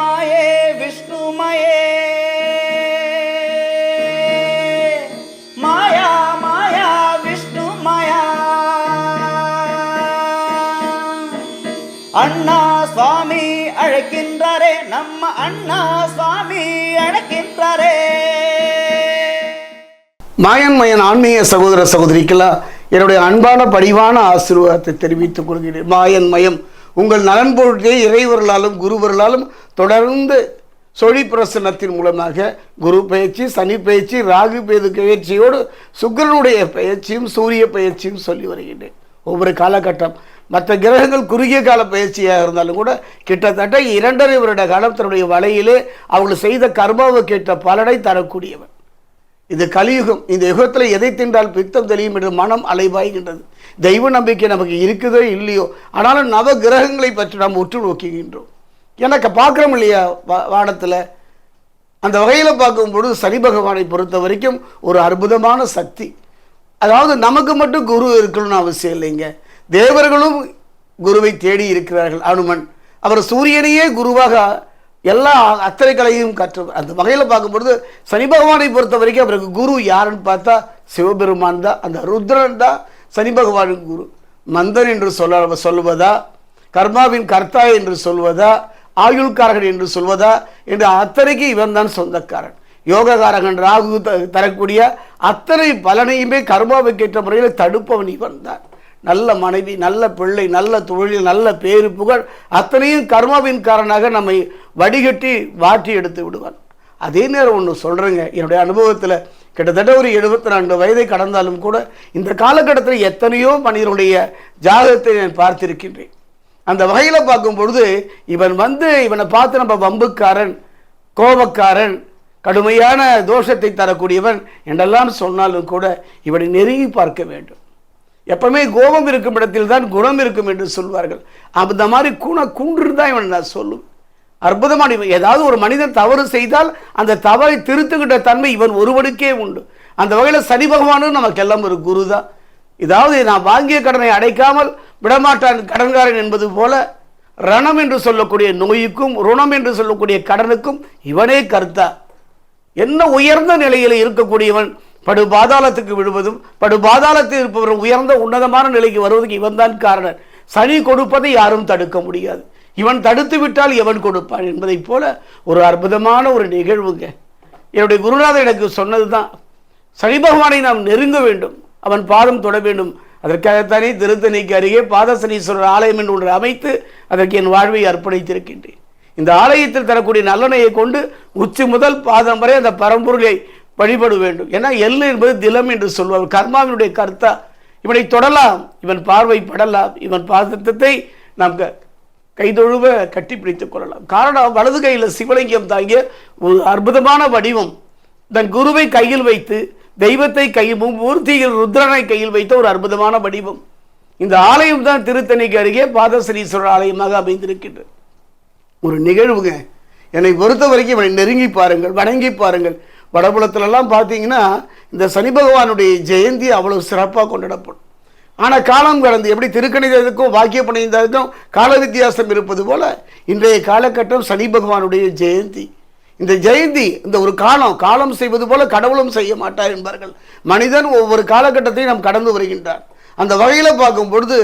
மாயே விஷ்ணுமயே. மாயா மாயா விஷ்ணு மாயா அண்ணா சுவாமி அழைக்கின்றாரே நம்ம அண்ணா சுவாமி அழைக்கின்றாரே. மாயன் மயன் ஆன்மீக சகோதர சகோதரிக்கெல்லாம் என்னுடைய அன்பான படிவான ஆசீர்வாதத்தை தெரிவித்துக் கொள்கிறேன். மாயன் மயம் உங்கள் நலன் பொருட்டே இறைவர்களாலும் குருவர்களாலும் தொடர்ந்து சொழி பிரசன்னத்தின் மூலமாக குரு பயிற்சி சனி பயிற்சி ராகு பேது பயிற்சியோடு சுக்கிரனுடைய பயிற்சியும் சூரிய பயிற்சியும் சொல்லி வருகின்றேன். ஒவ்வொரு காலகட்டம் மற்ற கிரகங்கள் குறுகிய கால பயிற்சியாக இருந்தாலும் கூட கிட்டத்தட்ட இரண்டரை வருட காலம் தன்னுடைய வலையிலே அவர்கள் செய்த கர்மாவை கேட்ட பலனை தரக்கூடியவன். இது கலியுகம். இந்த யுகத்தில் எதை தின்றால் பித்தம் தெளியும் என்று மனம் அலைவாய்கின்றது தெய்வ நம்பிக்கை நமக்கு இருக்குதோ இல்லையோ ஆனாலும் நவ கிரகங்களை பற்றி நாம் உற்று நோக்குகின்றோம். எனக்கு பார்க்குறோம் இல்லையா வானத்தில்? அந்த வகையில் பார்க்கும் பொழுது சனி பகவானை பொறுத்த வரைக்கும் ஒரு அற்புதமான சக்தி. அதாவது நமக்கு மட்டும் குரு இருக்கணும்னு அவசியம் இல்லைங்க. தேவர்களும் குருவை தேடி இருக்கிறார்கள். அனுமன் அவர் சூரியனையே குருவாக எல்லா அத்தனை கலையும் கற்று அந்த வகையில் பார்க்கும்பொழுது சனி பகவானை பொறுத்த வரைக்கும் அவருக்கு குரு யாருன்னு பார்த்தா சிவபெருமான் தான். அந்த ருத்ரன் தான் சனி பகவானின் குரு. மந்தன் என்று சொல்ல சொல்வதா? கர்மாவின் கர்த்தா என்று சொல்வதா? ஆயுள்காரகன் என்று சொல்வதா? என்று அத்தனைக்கு இவன் தான் சொந்தக்காரன். யோககாரகன் ராகு த- தரக்கூடிய அத்தனை பலனையுமே கர்மாவுக்கேற்ற முறையில் தடுப்பவன் இவன் தான் நல்ல மனைவி நல்ல பிள்ளை நல்ல தொழில் நல்ல பேரு புகழ் அத்தனையும் கர்மாவின் காரணமாக நம்மை வடிகட்டி வாட்டி எடுத்து விடுவான். அதே நேரம் ஒன்று சொல்கிறேங்க என்னுடைய அனுபவத்தில் கிட்டத்தட்ட ஒரு எழுபத்தி நான்கு வயதை கடந்தாலும் கூட இந்த காலகட்டத்தில் எத்தனையோ மனிதனுடைய ஜாதகத்தை நான் பார்த்திருக்கின்றேன். அந்த வகையில் பார்க்கும் பொழுது இவன் வந்து இவனை பார்த்து நம்ம வம்புக்காரன் கோபக்காரன் கடுமையான தோஷத்தை தரக்கூடியவன் என்றெல்லாம் சொன்னாலும் கூட இவனை நெருங்கி பார்க்க வேண்டும். எப்பவுமே கோபம் இருக்கும் இடத்தில் தான் குணம் இருக்கும் என்று சொல்வார்கள். அந்த மாதிரி குண குன்று தான் இவன் நான் சொல்லும். அற்புதமான இவன். ஏதாவது ஒரு மனிதன் தவறு செய்தால் அந்த தவறை திருத்துக்கிட்ட தன்மை இவன் ஒருவனுக்கே உண்டு. அந்த வகையில் சனி பகவானும் நமக்கெல்லாம் ஒரு குரு தான் இதாவது நான் வாங்கிய கடனை அடைக்காமல் விடமாட்டான் கடன்காரன் என்பது போல ரணம் என்று சொல்லக்கூடிய நோய்க்கும் ருணம் என்று சொல்லக்கூடிய கடனுக்கும் இவனே கருத்தா? என்ன உயர்ந்த நிலையில் இருக்கக்கூடியவன் படு பாதாளத்துக்கு விடுவதும் படு பாதாளத்தில் இருப்பவரும் உயர்ந்த உன்னதமான நிலைக்கு வருவதற்கு இவன்தான் காரணன். சனி கொடுப்பதை யாரும் தடுக்க முடியாது. இவன் தடுத்து விட்டால் எவன் கொடுப்பான் என்பதைப் போல ஒரு அற்புதமான ஒரு நிகழ்வுங்க. என்னுடைய குருநாதர் எனக்கு சொன்னதுதான். சனி பகவானை நாம் நெருங்க வேண்டும். அவன் பாதம் தொட வேண்டும். அதற்காகத்தானே திருத்தணிக்கு அருகே பாதசனீஸ்வரர் ஆலயம் என்று ஒன்று அமைத்து அதற்கு என் வாழ்வை அர்ப்பணித்திருக்கின்றேன். இந்த ஆலயத்தில் தரக்கூடிய நல்லெண்ணெயை கொண்டு உச்சி முதல் பாதம் வரை அந்த பரம்பொருளை வழிபட வேண்டும். ஏன்னா எள்ளு என்பது திலம் என்று சொல்வார் கர்மாவினுடைய கர்த்தா. இவனை தொடலாம். இவன் பார்வை படலாம். இவன் பாதத்தை நாம் கைதொழுவ கட்டி பிடித்துக் கொள்ளலாம். காரணம் வலது கையில் சிவலிங்கம் தாங்கிய ஒரு அற்புதமான வடிவம். தன் குருவை கையில் வைத்து தெய்வத்தை கையும் மூர்த்தியில் ருத்ரனை கையில் வைத்த ஒரு அற்புதமான வடிவம். இந்த ஆலயம் தான் திருத்தணிக்கு அருகே பாதஸ்ரீஸ்வரர் ஆலயமாக அமைந்திருக்கின்றது. ஒரு நிகழ்வுங்க. என்னை பொறுத்த வரைக்கும் இவனை நெருங்கி பாருங்கள் வணங்கி பாருங்கள். வடபுலத்திலெல்லாம் பார்த்தீங்கன்னா இந்த சனி பகவானுடைய ஜெயந்தி அவ்வளோ சிறப்பாக கொண்டாடப்படும். ஆனால் காலம் கடந்து எப்படி திருக்கணிதத்துக்கும் வாக்கிய பணிந்ததுக்கும் கால வித்தியாசம் இருப்பது போல இன்றைய காலகட்டம் சனி பகவானுடைய ஜெயந்தி. இந்த ஜெயந்தி இந்த ஒரு காலம் காலம் செய்வது போல கடவுளும் செய்ய மாட்டார் என்பார்கள். மனிதன் ஒவ்வொரு காலகட்டத்தையும் நாம் கடந்து வருகின்றார். அந்த வகையில் பார்க்கும் பொழுது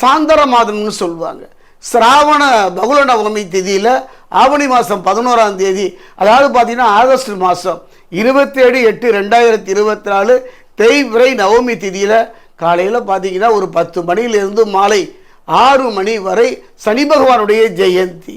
சாந்தர மாதம்னு சொல்லுவாங்க சிராவண பகுல நவமி திதியில் ஆவணி மாதம் பதினோராம் தேதி அதாவது பார்த்தீங்கன்னா ஆகஸ்ட் மாதம் இருபத்தேழு எட்டு ரெண்டாயிரத்தி இருபத்தி நாலு தேய்விரை நவமி திதியில் காலையில் பார்த்தீங்கன்னா ஒரு பத்து மணியிலிருந்து மாலை ஆறு மணி வரை சனி பகவானுடைய ஜெயந்தி.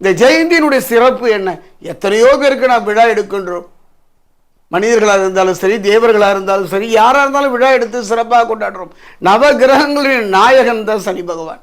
இந்த ஜெயந்தியினுடைய சிறப்பு என்ன? எத்தனையோ பேருக்கு நாம் விழா எடுக்கின்றோம். மனிதர்களாக இருந்தாலும் சரி தேவர்களாக இருந்தாலும் சரி யாராக இருந்தாலும் விழா எடுத்து சிறப்பாக கொண்டாடுறோம். நவ கிரகங்களின் நாயகன் தான் சனி பகவான்.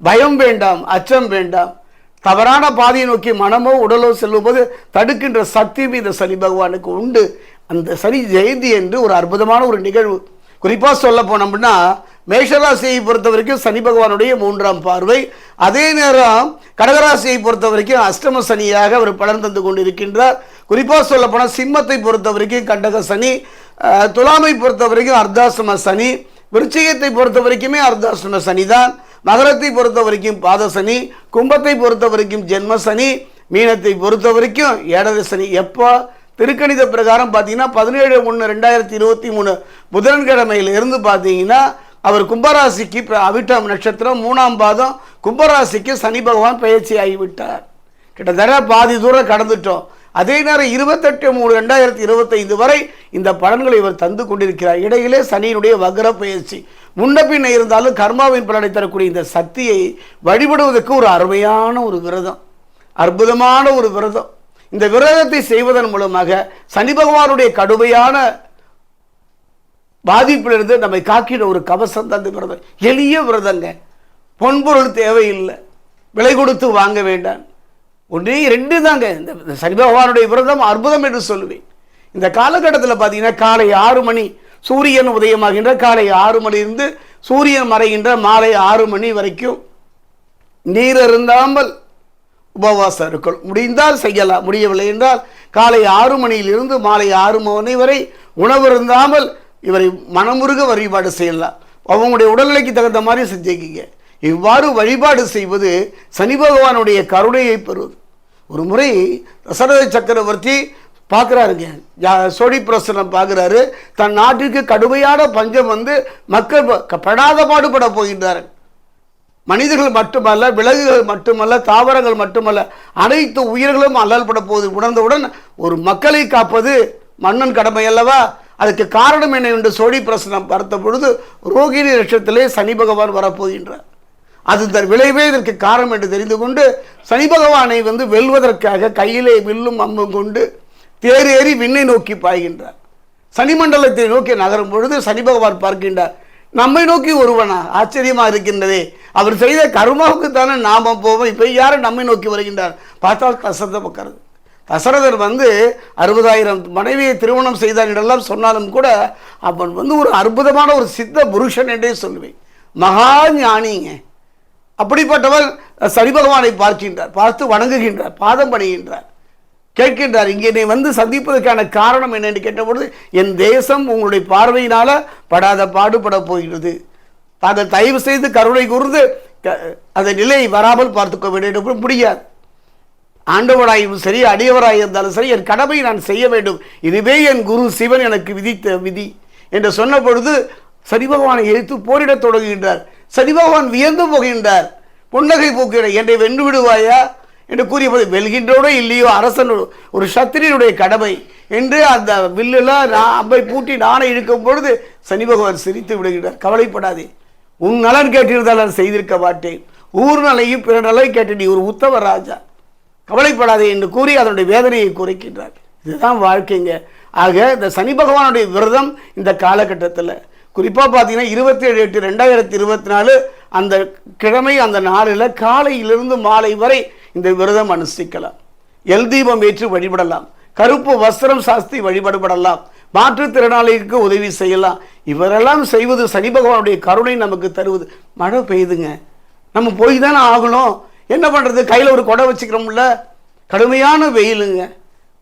பயம் வேண்டாம் அச்சம் வேண்டாம். தவறான பாதையை நோக்கி மனமோ உடலோ செல்லும்போது தடுக்கின்ற சக்தியும் இந்த சனி பகவானுக்கு உண்டு. அந்த சனி ஜெயந்தி என்று ஒரு அற்புதமான ஒரு நிகழ்வு. குறிப்பாக சொல்ல போனோம்னா மேஷராசியை பொறுத்த வரைக்கும் சனி பகவானுடைய மூன்றாம் பார்வை. அதே நேரம் கடகராசியை பொறுத்த வரைக்கும் அஷ்டம சனியாக அவர் பலன் தந்து கொண்டிருக்கின்றார். குறிப்பாக சொல்ல போனால் சிம்மத்தை பொறுத்த வரைக்கும் கண்டக சனி துலாமை பொறுத்த வரைக்கும் அர்த்தாசிரம சனி விருச்சிகத்தை பொறுத்த வரைக்குமே அர்த்தாசிரம சனி தான் மகரத்தை பொறுத்த வரைக்கும் பாத சனி கும்பத்தை பொறுத்த வரைக்கும் ஜென்ம சனி மீனத்தை பொறுத்த வரைக்கும் ஏடரை சனி. எப்போ? திருக்கணித பிரகாரம் பார்த்தீங்கன்னா பதினேழு ஒன்று ரெண்டாயிரத்தி இருபத்தி மூணு புதன்கிழமையிலிருந்து பார்த்தீங்கன்னா அவர் கும்பராசிக்கு அவிட்டம் நட்சத்திரம் மூணாம் பாதம் கும்பராசிக்கு சனி பகவான் பயிற்சி ஆகிவிட்டார். கிட்டத்தட்ட பாதி தூரம் கடந்துட்டோம். அதே நேரம் இருபத்தெட்டு மூணு ரெண்டாயிரத்தி இருபத்தைந்து வரை இந்த பலன்களை இவர் தந்து கொண்டிருக்கிறார். இடையிலே சனியினுடைய வக்ர பயிற்சி முன்ன பின்ன இருந்தாலும் கர்மாவின் பலனை தரக்கூடிய இந்த சக்தியை வழிபடுவதற்கு ஒரு அருமையான ஒரு விரதம். அற்புதமான ஒரு விரதம். இந்த விரதத்தை செய்வதன் மூலமாக சனி பகவானுடைய கடுமையான பாதிப்பிலிருந்து நம்மை காக்கிற ஒரு கவசம் தந்த விரதம். எளிய விரதங்க. பொன்பொருள் தேவையில்லை. விலை கொடுத்து வாங்க வேண்டாம். ஒன்றே ரெண்டு தாங்க. இந்த இந்த சனி பகவானுடைய விரதம் அற்புதம் என்று சொல்லுவேன். இந்த காலகட்டத்தில் பார்த்தீங்கன்னா காலை ஆறு மணி சூரியன் உதயமாகின்ற காலை ஆறு மணியிலிருந்து சூரியன் மறைகின்ற மாலை ஆறு மணி வரைக்கும் நீர் அருந்தாமல் உபவாசம் இருக்கணும் முடிந்தால் செய்யலாம். முடியவில்லை என்றால் காலை ஆறு மணியிலிருந்து மாலை ஆறு மணி வரை உணவு இருந்தாமல் இவரை மனமுருக வழிபாடு செய்யலாம். அவங்களுடைய உடல்நிலைக்கு தகுந்த மாதிரி செஞ்சுக்கிங்க. இவ்வாறு வழிபாடு செய்வது சனி பகவானுடைய கருணையை பெறுவது ஒரு முறை தசரத சக்கரவர்த்தி பார்க்குறாருங்க. சோழி பிரசனம் பார்க்குறாரு. தன் நாட்டிற்கு கடுமையான பஞ்சம் வந்து மக்கள் ப- படாத பாடுபட போகின்றார்கள். மனிதர்கள் மட்டுமல்ல விலங்குகள் மட்டுமல்ல தாவரங்கள் மட்டுமல்ல அனைத்து உயிர்களும் அல்லல்பட போது உணர்ந்தவுடன் ஒரு மக்களை காப்பது மன்னன் கடமை அல்லவா? அதுக்கு காரணம் என்ன என்று சோழி பிரசனம் பார்த்த பொழுது ரோகிணி நட்சத்திரத்திலே சனி பகவான் வரப்போகின்றார். அது இந்த விளைவே இதற்கு காரணம் என்று தெரிந்து கொண்டு சனி பகவானை வந்து வெல்வதற்காக கையிலே வில்லும் அம்பும் கொண்டு தேர் ஏறி விண்ணை நோக்கி பாய்கின்றார். சனி மண்டலத்தை நோக்கி நகரும் பொழுது சனி பகவான் பார்க்கின்றார் நம்மை நோக்கி ஒருவனா? ஆச்சரியமாக இருக்கின்றதே. அவர் செய்த கருமாவுக்கு தானே நாம போவோம். இப்போ யாரும் நம்மை நோக்கி வருகின்றார்? பார்த்தால் தசரத பக்கிறது தசரதர் வந்து அறுபதாயிரம் மனைவியை திருமணம் செய்தார் என்றெல்லாம் சொன்னாலும் கூட அவன் வந்து ஒரு அற்புதமான ஒரு சித்த புருஷன் என்றே சொல்லுவேன். மகா ஞானிங்க. அப்படிப்பட்டவர் சனி பகவானை பார்க்கின்றார். பார்த்து வணங்குகின்றார். பாதம் பணிகின்றார். கேட்கின்றார். இங்கே நீ வந்து சந்திப்பதற்கான காரணம் என்னென்று கேட்டபொழுது என் தேசம் உங்களுடைய பார்வையினால் படாத பாடுபட போகிறது. தாங்கள் தயவு செய்து கருணை கூர்ந்து அந்த நிலையை வராமல் பார்த்துக்க வேண்டும் என்று முடியாது. ஆண்டவராயும் சரி அடியவராய் இருந்தாலும் சரி என் கடமை நான் செய்ய வேண்டும். இதுவே என் குரு சிவன் எனக்கு விதித்த விதி. என்று சொன்ன பொழுது சரி பகவானை எதிர்த்து போரிடத் தொடங்குகின்றார். சரி பகவான் வியந்து போகின்றார். புன்னகை போக்கிற என்னை வென்று விடுவாயா? என்று கூறியபோது வெல்கின்றோடோ இல்லையோ அரசன் ஒரு- சத்திரியனுடைய கடமை என்று அந்த வில்லெல்லாம் நான் அம்பை பூட்டி நானே இழுக்கும் பொழுது சனி பகவான் சிரித்து விடுகின்றார் கவலைப்படாதே உன் நலன் கேட்டிருந்தால் நான் செய்திருக்க மாட்டேன். ஊர் நலையும் பிற நலையும் கேட்டு நீ ஒரு உத்தவ ராஜா. கவலைப்படாதே என்று கூறி அதனுடைய வேதனையை குறைக்கின்றார். இதுதான் வாழ்க்கைங்க. ஆக இந்த சனி பகவானுடைய விரதம் இந்த காலகட்டத்தில். குறிப்பாக பார்த்தீங்கன்னா இருபத்தி ஏழு எட்டு ரெண்டாயிரத்தி இருபத்தி நாலு அந்த கிழமை அந்த நாளில் காலையிலிருந்து மாலை வரை இந்த விரதம் அனுஷ்டிக்கலாம். எல் தீபம் ஏற்று வழிபடலாம். கருப்பு வஸ்திரம் சாஸ்தி வழிபடப்படலாம். மாற்றுத்திறனாளிகளுக்கு உதவி செய்யலாம். இவரெல்லாம் செய்வது சனி பகவானுடைய கருணை நமக்கு தருவது. மழை பெய்யுதுங்க. நம்ம போய் தானே ஆகணும். என்ன பண்ணுறது கையில் ஒரு கொடை வச்சுக்கிறோம்ல. கடுமையான வெயிலுங்க.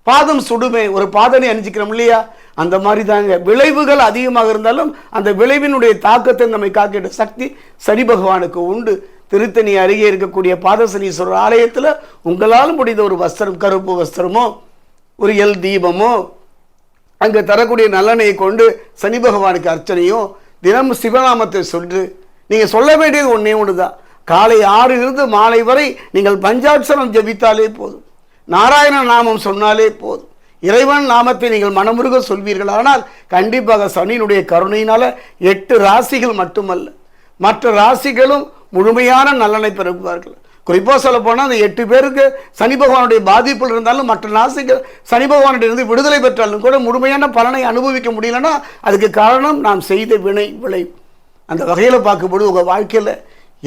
பாதம் சுடுமே. ஒரு பாதனை அணிஞ்சிக்கிறோம் இல்லையா? அந்த மாதிரி தாங்க விளைவுகள் அதிகமாக இருந்தாலும் அந்த விளைவினுடைய தாக்கத்தை நம்மை காக்கிட்ட சக்தி சனி பகவானுக்கு உண்டு. திருத்தணி அருகே இருக்கக்கூடிய பாதசனீஸ்வரர் ஆலயத்தில் உங்களால் முடிந்த ஒரு வஸ்திரம் கருப்பு வஸ்திரமோ ஒரு எல் தீபமோ அங்கே தரக்கூடிய நல்லெண்ணெயை கொண்டு சனி பகவானுக்கு அர்ச்சனையும் தினமும் சிவநாமத்தை சொல்லு. நீங்கள் சொல்ல வேண்டியது ஒன்றே ஒன்று தான் காலை ஆறிலிருந்து மாலை வரை நீங்கள் பஞ்சாட்சரம் ஜெபித்தாலே போதும். நாராயண நாமம் சொன்னாலே போதும். இறைவன் நாமத்தை நீங்கள் மனமுருக சொல்வீர்கள் ஆனால் கண்டிப்பாக சனியினுடைய கருணையினால் எட்டு ராசிகள் மட்டுமல்ல. மற்ற ராசிகளும் முழுமையான நலனை பெறுவார்கள். குறிப்பாக சொல்ல போனால் அந்த எட்டு பேருக்கு சனி பகவானுடைய பாதிப்பில் இருந்தாலும் மற்ற ராசிகள் சனி பகவானுடைய இருந்து விடுதலை பெற்றாலும் கூட முழுமையான பலனை அனுபவிக்க முடியலன்னா அதுக்கு காரணம் நாம் செய்த வினை விளை. அந்த வகையில் பார்க்கும்போது உங்கள் வாழ்க்கையில்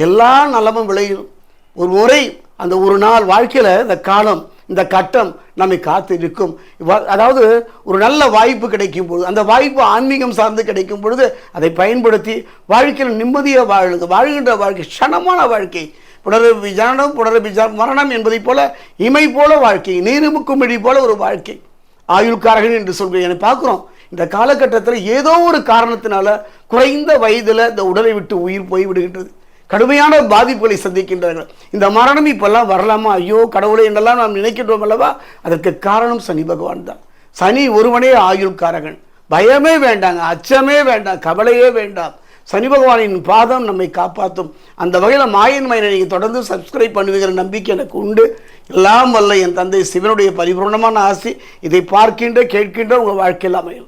எல்லா நலமும் விளையும். ஒரு முறை அந்த ஒரு நாள் வாழ்க்கையில் இந்த காலம் இந்த கட்டம் நம்மை காத்து இருக்கும் அதாவது ஒரு நல்ல வாய்ப்பு கிடைக்கும் பொழுது அந்த வாய்ப்பு ஆன்மீகம் சார்ந்து கிடைக்கும் பொழுது அதை பயன்படுத்தி வாழ்க்கையில் நிம்மதியாக வாழுங்க. வாழ்கின்ற வாழ்க்கை க்ஷணமான வாழ்க்கை. புனரபி ஜனனம் புனரபி மரணம் என்பதைப் போல இமை போல வாழ்க்கை நீருமுக்கும் இடி போல ஒரு வாழ்க்கை. ஆயுள்காரகன் என்று சொல்கிறேன் என பார்க்குறோம். இந்த காலகட்டத்தில் ஏதோ ஒரு காரணத்தினால குறைந்த வயதில் இந்த உடலை விட்டு உயிர் போய் விடுகின்றது கடுமையான பாதிப்புகளை சந்திக்கின்றார்கள். இந்த மரணம் இப்பெல்லாம் வரலாமா? ஐயோ கடவுளை என்றெல்லாம் நாம் நினைக்கின்றோம் அல்லவா? அதற்கு காரணம் சனி பகவான் தான். சனி ஒருவனே ஆயுள்காரகன். பயமே வேண்டாங்க அச்சமே வேண்டாம் கவலையே வேண்டாம். சனி பகவானின் பாதம் நம்மை காப்பாற்றும். அந்த வகையில் மாயன் மயனை நீங்கள் தொடர்ந்து சப்ஸ்கிரைப் பண்ணுவீங்கிற நம்பிக்கை எனக்கு உண்டு. எல்லாம் வல்ல என் தந்தை சிவனுடைய பரிபூர்ணமான ஆசி. இதை பார்க்கின்ற கேட்கின்ற உங்கள் வாழ்க்கையில் அமையும்.